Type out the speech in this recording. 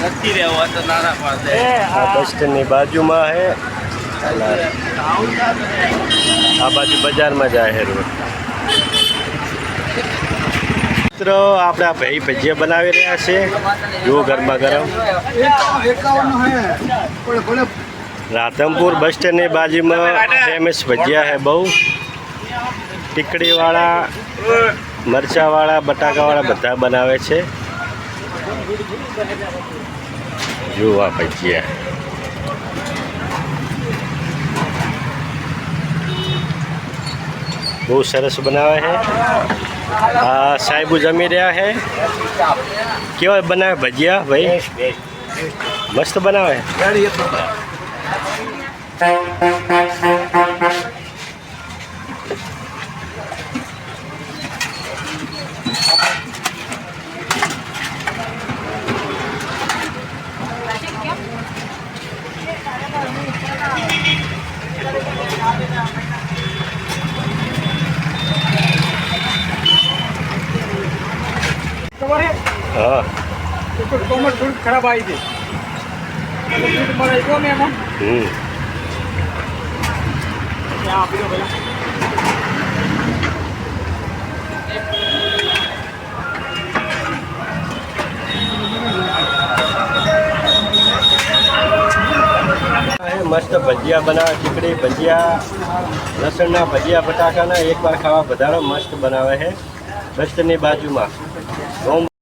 નથી રહેવા તો નાના પાસે. આ બસ સ્ટેન્ડની બાજુમાં છે આ બાજુ બજારમાં જાય હે રોડ મિત્રો આપણા ભાઈ ભજીયા બનાવી રહ્યા છે. જુઓ ગરમા ગરમ. રાધમપુર બસ સ્ટેન્ડની બાજુમાં ફેમસ ભજીયા હે બહુ. ટીકડીવાળા મરચાવાળા બટાકાવાળા બધા બનાવે છે. જુઓ આ ભજીયા બહુ સરસ બનાવે છે આ સાહેબુ જમી રહ્યા છે કેવા બનાવે ભજીયા ભાઈ મસ્ત બનાવે હા. ખરાબ આવી હતી એટલે જો મેં એમાં. હમ. ત્યાં આપી દો પેલા મસ્ત ભજીયા બનાવે ચીકડી ભજીયા લસણના ભજીયા બટાકાના એકવાર ખાવા બધાનો મસ્ત બનાવે છે. મસ્તની બાજુમાં. ரொம்ப